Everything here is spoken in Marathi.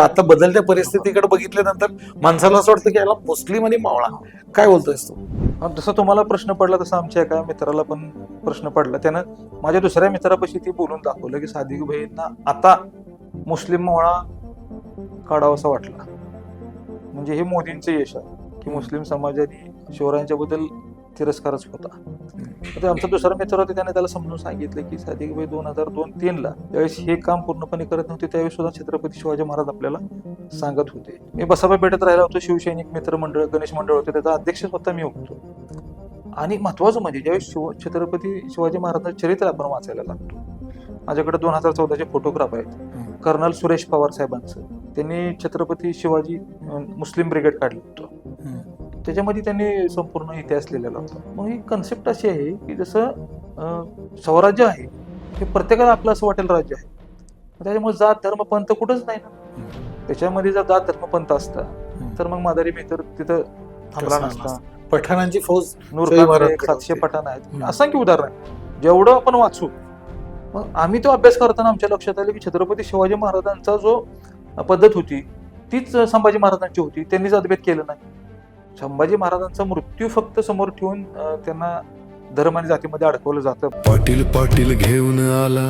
आता बदलत्या परिस्थितीकडे बघितल्यानंतर माणसाला असं वाटतं की याला मुस्लिम आणि मावळा. काय बोलतोयस तू? जसं तुम्हाला प्रश्न पडला तसं आमच्या एका मित्राला पण प्रश्न पडला. त्यानं माझ्या दुसऱ्या मित्रापाशी ती बोलून दाखवलं की सादिक भाईंना आता मुस्लिम मावळा काढावासा वाटला. म्हणजे हे मोदींचं यश आहे की मुस्लिम समाजाने शिवरायांच्या बद्दल तिरस्कारच होता. तर आमचा दुसरा मित्र होता त्याने त्याला समजून सांगितलं की सादिक भाई दोन हजार दोन तीन ला त्यावेळेस हे काम पूर्णपणे करत नव्हते त्यावेळेस सुद्धा छत्रपती शिवाजी महाराज आपल्याला सांगत होते. मी बसाबा पेठेत राहिला होतो शिवसैनिक मित्र मंडळ गणेश मंडळ होते त्याचा अध्यक्ष स्वतः मी होतो. आणि महत्वाचं म्हणजे ज्यावेळेस शिव छत्रपती शिवाजी महाराजांचं चरित्र आपण वाचायला लागतो माझ्याकडे दोन हजार चौदाचे फोटोग्राफ आहेत. कर्नल सुरेश पवार साहेबांचं. त्यांनी छत्रपती शिवाजी मुस्लिम ब्रिगेड काढलं होतं. त्याच्यामध्ये त्यांनी संपूर्ण इतिहास लिहिलेला होता. मग ही कन्सेप्ट अशी आहे की जसं स्वराज्य आहे हे प्रत्येकाला आपलं असं वाटेल राज्य आहे. त्याच्यामुळे जात धर्म पंथ कुठंच नाही ना. त्याच्यामध्ये जर जात धर्म पंथ असता तर मग मादारी मी तर तिथं थांबला नसता. पठाणांची फौज नूर सातशे पठाण आहेत. असंख्य उदाहरण आहेत. जेवढं आपण वाचू मग आम्ही तो अभ्यास करताना आमच्या लक्षात आलं की छत्रपती शिवाजी महाराजांचा जो पद्धत होती तीच संभाजी महाराजांची होती. त्यांनीच अद्वैत केलं नाही. संभाजी महाराजांचा मृत्यू फक्त समोर ठेवून त्यांना धर्म आणि जातीमध्ये अडकवलं जातं. पाटील पाटील घेऊन आला.